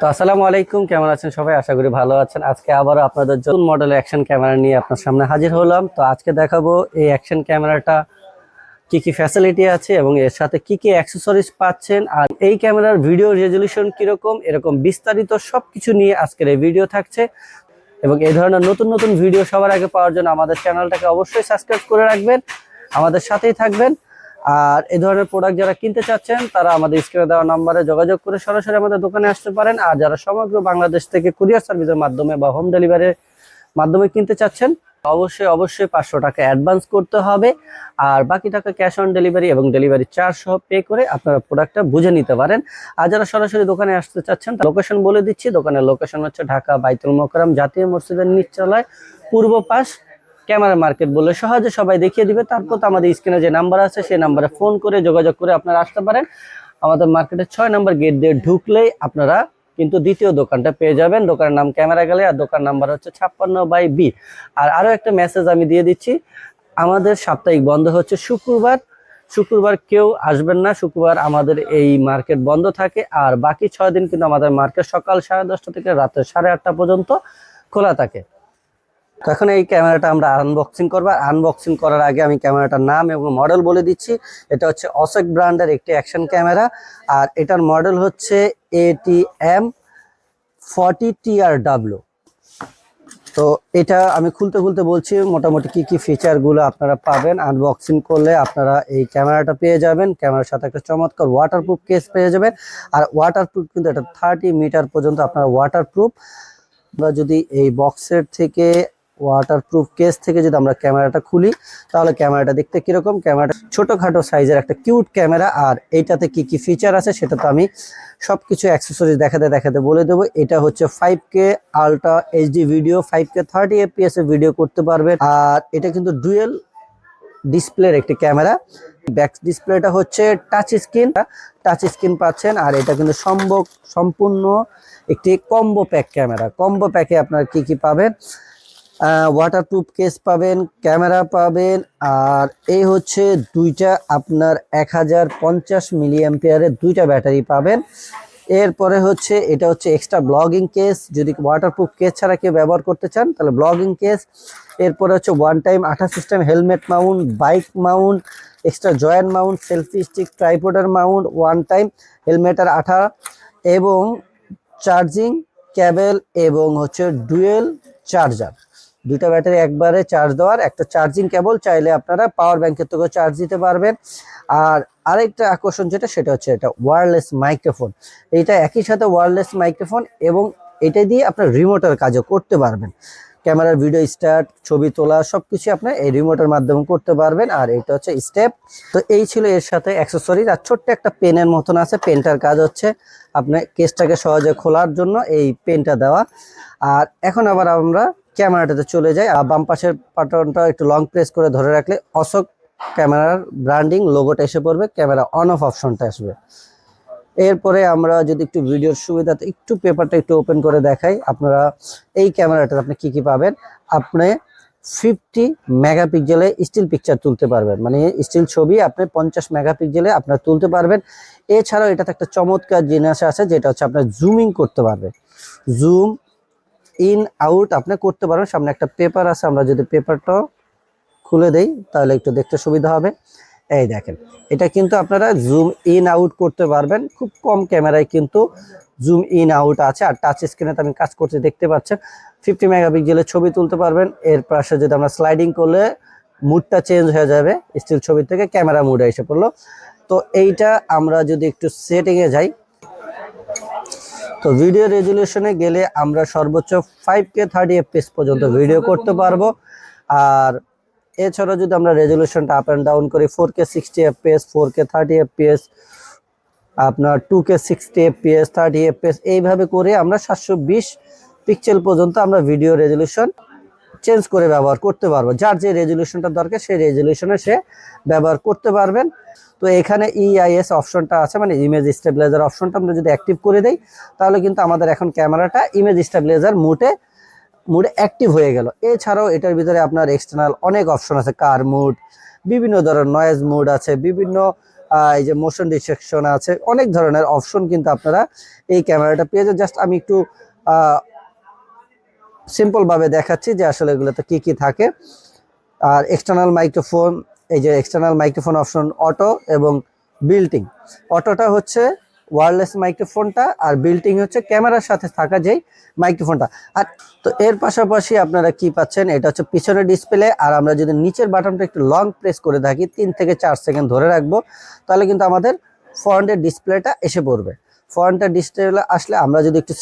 তো আসসালামু আলাইকুম, কেমন আছেন সবাই? আশা করি ভালো আছেন। আজকে আবারও আপনাদের নতুন মডেল অ্যাকশন ক্যামেরা নিয়ে আপনার সামনে হাজির হলাম। তো আজকে দেখাবো এই অ্যাকশন ক্যামেরাটা কি কি ফ্যাসিলিটি আছে এবং এর সাথে কি কি অ্যাক্সেসরিজ পাচ্ছেন। আর এই ক্যামেরার ভিডিও রেজলিউশন কীরকম, এরকম বিস্তারিত সব কিছু নিয়ে আজকের এই ভিডিও থাকছে। এবং এই ধরনের নতুন নতুন ভিডিও সবার আগে পাওয়ার জন্য আমাদের চ্যানেলটাকে অবশ্যই সাবস্ক্রাইব করে রাখবেন। আমাদের সাথেই থাকবেন। আর এই ধরনের প্রোডাক্ট যারা কিনতে চাচ্ছেন, তারা আমাদের স্ক্রিনে দেওয়া নাম্বারে যোগাযোগ করে সরাসরি আমাদের দোকানে আসতে পারেন। আর যারা সমগ্র বাংলাদেশ থেকে কুরিয়ার সার্ভিসের মাধ্যমে বা হোম ডেলিভারির মাধ্যমে কিনতে চাচ্ছেন, অবশ্যই অবশ্যই পাঁচশো টাকা অ্যাডভান্স করতে হবে। আর বাকি টাকা ক্যাশ অন ডেলিভারি এবং ডেলিভারি চার্জ সহ পে করে আপনারা প্রোডাক্টটা বুঝে নিতে পারেন। আর যারা সরাসরি দোকানে আসতে চাচ্ছেন লোকেশন বলে দিচ্ছি। দোকানের লোকেশন হচ্ছে ঢাকা, বাইতুল মোকরম জাতীয় মসজিদের নিচতলায়, পূর্ব পাশ। ক্যামেরা মার্কেট বলে সহজে সবাই দেখিয়ে দিবে। তারপর তো আমাদের স্ক্রিনে যে নাম্বার আছে, সেই নাম্বারে ফোন করে যোগাযোগ করে আপনারা আসতে পারেন। আমাদের মার্কেটের ছয় নাম্বার গেট দিয়ে ঢুকলেই আপনারা কিন্তু দ্বিতীয় দোকানটা পেয়ে যাবেন। দোকানের নাম ক্যামেরা গেলে আর দোকান নাম্বার হচ্ছে ছাপ্পান্ন বাই বি। আর আরও একটা মেসেজ আমি দিয়ে দিচ্ছি, আমাদের সাপ্তাহিক বন্ধ হচ্ছে শুক্রবার। শুক্রবার কেউ আসবেন না, শুক্রবার আমাদের এই মার্কেট বন্ধ থাকে। আর বাকি ছয় দিন কিন্তু আমাদের মার্কেট সকাল সাড়ে দশটা থেকে রাতের সাড়ে আটটা পর্যন্ত খোলা থাকে। এখন এই ক্যামেরাটা আমরা আনবক্সিং করব। আনবক্সিং করার আগে আমি ক্যামেরাটার নাম এবং মডেল বলে দিচ্ছি। এটা হচ্ছে অসেক ব্র্যান্ডের একটি অ্যাকশন ক্যামেরা। আর এটার মডেল হচ্ছে এটিএম ফর্টি টিআর ডাব্লু তো এটা আমি খুলতে খুলতে বলছি, মোটামুটি কি কি ফিচারগুলো আপনারা পাবেন। আনবক্সিং করলে আপনারা এই ক্যামেরাটা পেয়ে যাবেন। ক্যামেরার সাথে একটা চমৎকার ওয়াটারপ্রুফ কেস পেয়ে যাবেন। আর ওয়াটারপ্রুফ কিন্তু এটা থার্টি মিটার পর্যন্ত আপনারা ওয়াটারপ্রুফ আমরা যদি এই বক্সের থেকে ওয়াটারপ্রুফ কেস থেকে যদি আমরা ক্যামেরাটা খুলি, তাহলে ক্যামেরাটা দেখতে কীরকম? ক্যামেরাটা ছোটোখাটো সাইজের একটা কিউট ক্যামেরা, আর এইটাতে কি কি ফিচার আছে সেটা তো আমি সব কিছু অ্যাক্সেসরিজ দেখাতে দেখাতে বলে দেবো। এটা হচ্ছে five K ultra HD video five K thirty FPS video করতে পারবেন। আর এটা কিন্তু ডুয়েল ডিসপ্লের একটি ক্যামেরা। ব্যাক ডিসপ্লেটা হচ্ছে টাচ স্ক্রিন টাচ স্ক্রিন পাচ্ছেন, আর এটা কিন্তু সম্ভব সম্পূর্ণ একটি কম্বো প্যাক ক্যামেরা। কম্বো প্যাকে আপনার কি কি পাবেন? ওয়াটারপ্রুফ কেস পাবেন ক্যামেরা পাবেন, আর এই হচ্ছে দুইটা আপনার এক হাজার পঞ্চাশ মিলি অ্যাম্পিয়ারের দুইটা ব্যাটারি পাবেন। এরপরে হচ্ছে, এটা হচ্ছে এক্সট্রা ব্লগিং কেস যদি ওয়াটারপ্রুফ কেস ছাড়া কেউ ব্যবহার করতে চান, তাহলে ব্লগিং কেস এরপরে হচ্ছে ওয়ান টাইম আঠা system helmet mount bike mount extra joint mount selfie stick ট্রাইপোডার mount one time হেলমেটের আঠা, এবং চার্জিং ক্যাবেল এবং হচ্ছে ডুয়েল চার্জার দুইটা ব্যাটারি একবারে চার্জ দেওয়ার, একটা চার্জিং কেবল চাইলে আপনারা পাওয়ার ব্যাংকের থেকেও চার্জ দিতে পারবেন। আর আরেকটা আকর্ষণ যেটা, সেটা হচ্ছে এটা ওয়্যারলেস মাইক্রোফোন এইটা একই সাথে ওয়্যারলেস মাইক্রোফোন এবং এটা দিয়ে আপনার রিমোটের কাজও করতে পারবেন। ক্যামেরার ভিডিও স্টার্ট ছবি তোলা সব কিছু আপনার এই রিমোটের মাধ্যমে করতে পারবেন। আর এটা হচ্ছে স্টেপ তো এই ছিল এর সাথে অ্যাক্সেসরিজ আর ছোট্ট একটা পেনের মতন আছে। পেনটার কাজ হচ্ছে আপনার কেসটাকে সহজে খোলার জন্য এই পেনটা দেওয়া। আর এখন আবার আমরা ক্যামেরাটাতে চলে যায়। আর বাম পাশের বাটনটা একটু লং প্রেস করে ধরে রাখলে অশোক ক্যামেরার ব্র্যান্ডিং লোগোটা এসে পড়বে, ক্যামেরা অন অফ অপশনটা আসবে। এরপরে আমরা যদি একটু ভিডিওর সুবিধাতে একটু পেপারটা একটু ওপেন করে দেখাই, আপনারা এই ক্যামেরাটাতে আপনি কি কি পাবেন? আপনি ফিফটি মেগাপিক্সেলে স্টিল পিকচার তুলতে পারবেন। মানে স্টিল ছবি আপনি পঞ্চাশ মেগাপিক্সেলে আপনার তুলতে পারবেন। এছাড়াও এটাতে একটা চমৎকার জিনিস আছে, যেটা হচ্ছে আপনার জুমিং করতে পারবেন। জুম ইন, আউট, আপনি করতে পারবেন সামনে একটা পেপার আছে, আমরা যদি পেপারটা খুলে দেই, তাহলে একটু দেখতে সুবিধা হবে। এই দেখেন, এটা কিন্তু আপনারা জুম ইন আউট করতে পারবেন। খুব কম ক্যামেরায় কিন্তু জুম ইন আউট আছে। আর টাচ স্ক্রিনে আমি কাজ করতে দেখতে পাচ্ছেন। ফিফটি মেগাপিক্সেলের ছবি তুলতে পারবেন। এর পাশে যদি আমরা স্লাইডিং করলে মুডটা চেঞ্জ হয়ে যাবে। স্টিল ছবি থেকে ক্যামেরা মুডে এসে পড়ল। তো এইটা আমরা যদি একটু সেটিংয়ে যাই তো ভিডিও রেজুলেশনে গেলে আমরা সর্বোচ্চ ফাইভ কে থার্টি এফপিএস পর্যন্ত ভিডিও করতে পারব। আর এছাড়া যদি আমরা রেজুলেশনটা আপ অ্যান্ড ডাউন করি four K sixty FPS four K thirty FPS আপনার two K sixty FPS thirty FPS এইভাবে করে আমরা সাতশো বিশ পিক্সেল পর্যন্ত আমরা ভিডিও রেজুলেশন চেঞ্জ করে ব্যবহার করতে পারব। যার যে রেজলিউশনটা দরকার, সেই রেজলিউশনে সে ব্যবহার করতে পারবেন। তো এখানে E ইআইএস অপশনটা আছে মানে ইমেজ স্টেবিলাইজার অপশনটা আমরা যদি অ্যাক্টিভ করে দেই, তাহলে কিন্তু আমাদের এখন ক্যামেরাটা ইমেজ স্টেবিলাইজার মুডে মুডে অ্যাক্টিভ হয়ে গেল। এছাড়াও এটার ভিতরে আপনার এক্সটার্নাল অনেক অপশন আছে কার মুড বিভিন্ন ধরনের নয়েজ মুড আছে, বিভিন্ন এই যে মোশন ডিটেকশন আছে, অনেক ধরনের অপশন কিন্তু আপনারা এই ক্যামেরাটা পেয়ে যান। জাস্ট আমি একটু সিম্পল ভাবে দেখাচ্ছি যে আসলে এগুলোতে কি কি থাকে। আর এক্সটার্নাল মাইক্রোফোন এই যে এক্সটার্নাল মাইক্রোফোন অপশন অটো এবং বিল্টিং অটোটা হচ্ছে ওয়ারলেস মাইক্রোফোনটা আর বিল্টিং হচ্ছে ক্যামেরার সাথে থাকা যেই মাইক্রোফোনটা আর তো এর পাশাপাশি আপনারা কি পাচ্ছেন, এটা হচ্ছে পিছনের ডিসপ্লে আর আমরা যদি নিচের বাটনটা একটু লং প্রেস করে থাকি, তিন থেকে চার সেকেন্ড ধরে রাখব, তাহলে কিন্তু আমাদের ফ্রন্টের ডিসপ্লেটা এসে পড়বে। ফ্রন্টের ডিসপ্লে আসলে আমরা যদি একটু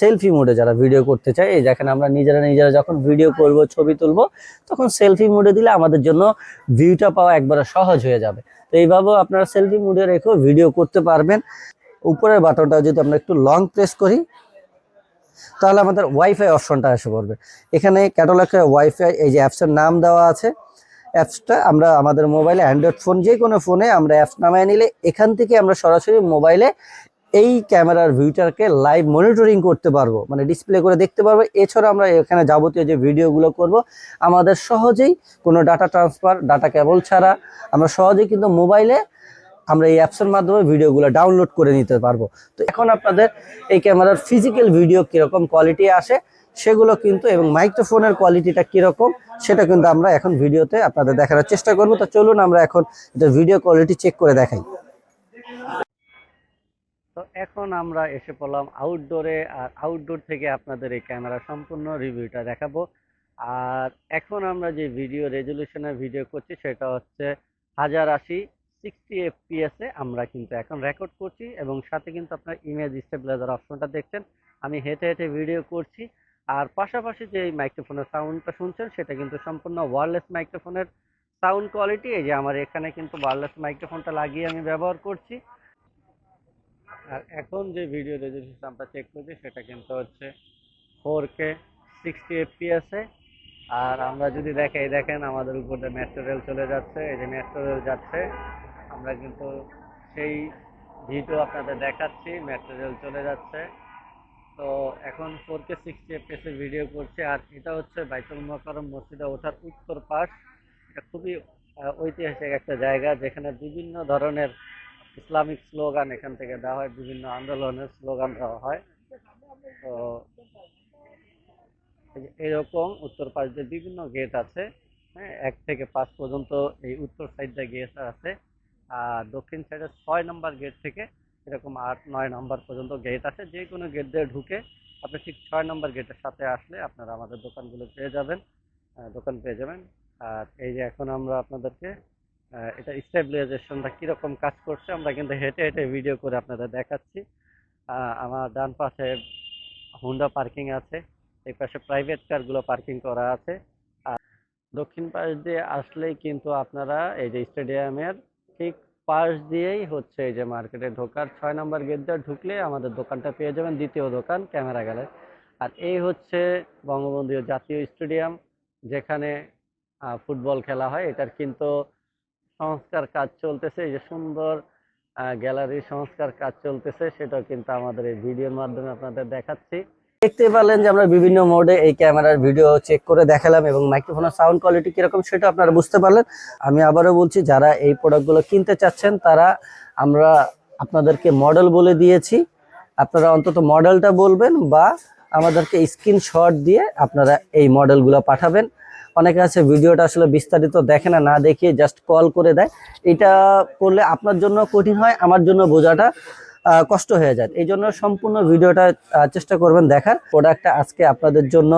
সেলফি মোডে যারা ভিডিও করতে চাই এই দেখেন আমরা নিজেরা নিজেরা যখন ভিডিও করব, ছবি তুলবো, তখন সেলফি মোডে দিলে আমাদের জন্য ভিউটা পাওয়া একবারে সহজ হয়ে যাবে। তো এইভাবেও আপনারা সেলফি মোডে রেখেও ভিডিও করতে পারবেন। উপরের বাটনটা যদি আমরা একটু লং প্রেস করি, তাহলে আমাদের ওয়াইফাই অপশনটা এসে পড়বে। এখানে ক্যাটালগে ওয়াইফাই এই যে অ্যাপসের নাম দেওয়া আছে অ্যাপসটা আমরা আমাদের মোবাইলে অ্যান্ড্রয়েড ফোন যে কোনো ফোনে আমরা অ্যাপস নামায় নিলে এখান থেকে আমরা সরাসরি মোবাইলে এই ক্যামেরার ভিউটাকে লাইভ মনিটরিং করতে পারব। মানে ডিসপ্লে করে দেখতে পারব। এছাড়া আমরা এখানে যাবতীয় যে ভিডিওগুলো করব, আমাদের সহজেই কোনো ডাটা ট্রান্সফার ডাটা কেবল ছাড়া আমরা সহজেই কিন্তু মোবাইলে আমরা এই অ্যাপসের মাধ্যমে ভিডিওগুলো ডাউনলোড করে নিতে পারব। তো এখন আপনাদের এই ক্যামেরার ফিজিক্যাল ভিডিও কীরকম কোয়ালিটি আসে, সেগুলো কিন্তু এবং মাইক্রোফোনের কোয়ালিটিটা কীরকম, সেটা কিন্তু আমরা এখন ভিডিওতে আপনাদের দেখানোর চেষ্টা করব। তো চলুন আমরা এখন এটা ভিডিও কোয়ালিটি চেক করে দেখাই। তো এখন আমরা এসে পড়লাম আউটডোরে আর আউটডোর থেকে আপনাদের এই ক্যামেরা সম্পূর্ণ রিভিউটা দেখাবো। আর এখন আমরা যে ভিডিও রেজলিউশনের ভিডিও করছি, সেটা হচ্ছে হাজার আশি সিক্সটি এফপিএসে আমরা কিন্তু এখন রেকর্ড করছি এবং সাথে কিন্তু আপনার ইমেজ স্টেবিলাইজার অপশনটা দেখছেন। আমি হেঁটে হেঁটে ভিডিও করছি। আর পাশাপাশি যে মাইক্রোফোনের সাউন্ডটা শুনছেন, সেটা কিন্তু সম্পূর্ণ ওয়ারলেস মাইক্রোফোনের সাউন্ড কোয়ালিটি এই যে আমার এখানে কিন্তু ওয়্যারলেস মাইক্রোফোনটা লাগিয়ে আমি ব্যবহার করছি। আর এখন যে ভিডিও রেজলিউশন আমরা চেক করছি, সেটা কিন্তু হচ্ছে ফোর কে সিক্সটি এফপিএসে আর আমরা যদি দেখাই, দেখেন আমাদের উপরে মেট্রো রেল চলে যাচ্ছে, এই যে মেট্রো যাচ্ছে, আমরা কিন্তু সেই ভিডিও আপনাদের দেখাচ্ছি মেট্রো চলে যাচ্ছে। তো এখন ফোর কে সিক্সটি এফপিএসে ভিডিও করছে, আর এটা হচ্ছে বাইতুল মোকারম মসজিদে ওঠার উত্তর পাশ। এটা খুবই ঐতিহাসিক একটা জায়গা, যেখানে বিভিন্ন ধরনের ইসলামিক স্লোগান এখান থেকে দেওয়া হয়, বিভিন্ন আন্দোলনের স্লোগান দেওয়া হয়। তো এরকম উত্তর পাশ দিয়ে বিভিন্ন গেট আছে হ্যাঁ এক থেকে পাঁচ পর্যন্ত এই উত্তর সাইডে গেট আছে। আর দক্ষিণ সাইডে ছয় নম্বর গেট থেকে এরকম আট, নয় নম্বর পর্যন্ত গেট আছে। যে কোনো গেট দিয়ে ঢুকে আপনি ঠিক ছয় নম্বর গেটের সাথে আসলে আপনারা আমাদের দোকানগুলো পেয়ে যাবেন দোকান পেয়ে যাবেন। আর এই যে এখন আমরা আপনাদেরকে এটা স্টেবিলাইজেশনটা কীরকম কাজ করছে, আমরা কিন্তু হেঁটে হেঁটে ভিডিও করে আপনাদের দেখাচ্ছি। আমার ডান পাশে হুন্ডা পার্কিং আছে, এই পাশে প্রাইভেট কারগুলো পার্কিং করা আছে। আর দক্ষিণ পাশ দিয়ে আসলেই কিন্তু আপনারা এই যে স্টেডিয়ামের ঠিক পাশ দিয়েই হচ্ছে এই যে মার্কেটে ঢোকার। ছয় নম্বর গেট দিয়ে ঢুকলে আমাদের দোকানটা পেয়ে যাবেন দ্বিতীয় দোকান ক্যামেরা গেলে আর এই হচ্ছে বঙ্গবন্ধু জাতীয় স্টেডিয়াম যেখানে ফুটবল খেলা হয়। এটার কিন্তু সংস্কার কাজ চলতেছে, এই যে সুন্দর গ্যালারি সংস্কার কাজ চলতেছে, সেটাও কিন্তু আমাদের এই ভিডিওর মাধ্যমে আপনাদের দেখাচ্ছি। দেখতে পারলেন যে আমরা বিভিন্ন মোডে এই ক্যামেরার ভিডিও চেক করে দেখালাম এবং মাইক্রোফোনের সাউন্ড কোয়ালিটি কীরকম সেটা আপনারা বুঝতে পারলেন। আমি আবারও বলছি, যারা এই প্রোডাক্টগুলো কিনতে চাচ্ছেন, তারা আমরা আপনাদেরকে মডেল বলে দিয়েছি। আপনারা অন্তত মডেলটা বলবেন বা আমাদেরকে স্ক্রিনশট দিয়ে আপনারা এই মডেলগুলো পাঠাবেন। অনেকে আছে ভিডিওটা আসলে বিস্তারিত দেখে না না দেখিয়ে জাস্ট কল করে দেয়। এটা করলে আপনার জন্য কঠিন হয়, আমার জন্য বোঝাটা কষ্ট হয়ে যায়। এই জন্য সম্পূর্ণ ভিডিওটা চেষ্টা করবেন দেখার। প্রোডাক্টটা আজকে আপনাদের জন্য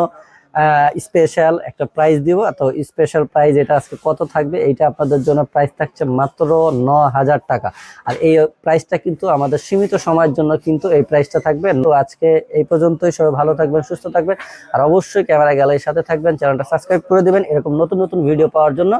স্পেশাল একটা প্রাইস দিব। তো স্পেশাল প্রাইস এটা আজকে কত থাকবে? এইটা আপনাদের জন্য প্রাইস থাকছে মাত্র ন হাজার টাকা। আর এই প্রাইসটা কিন্তু আমাদের সীমিত সময়ের জন্য কিন্তু এই প্রাইসটা থাকবে। তো আজকে এই পর্যন্তই। সবাই ভালো থাকবেন, সুস্থ থাকবেন। আর অবশ্যই ক্যামেরা গ্যালারির সাথে থাকবেন। চ্যানেলটা সাবস্ক্রাইব করে দেবেন। এরকম নতুন নতুন ভিডিও পাওয়ার জন্য।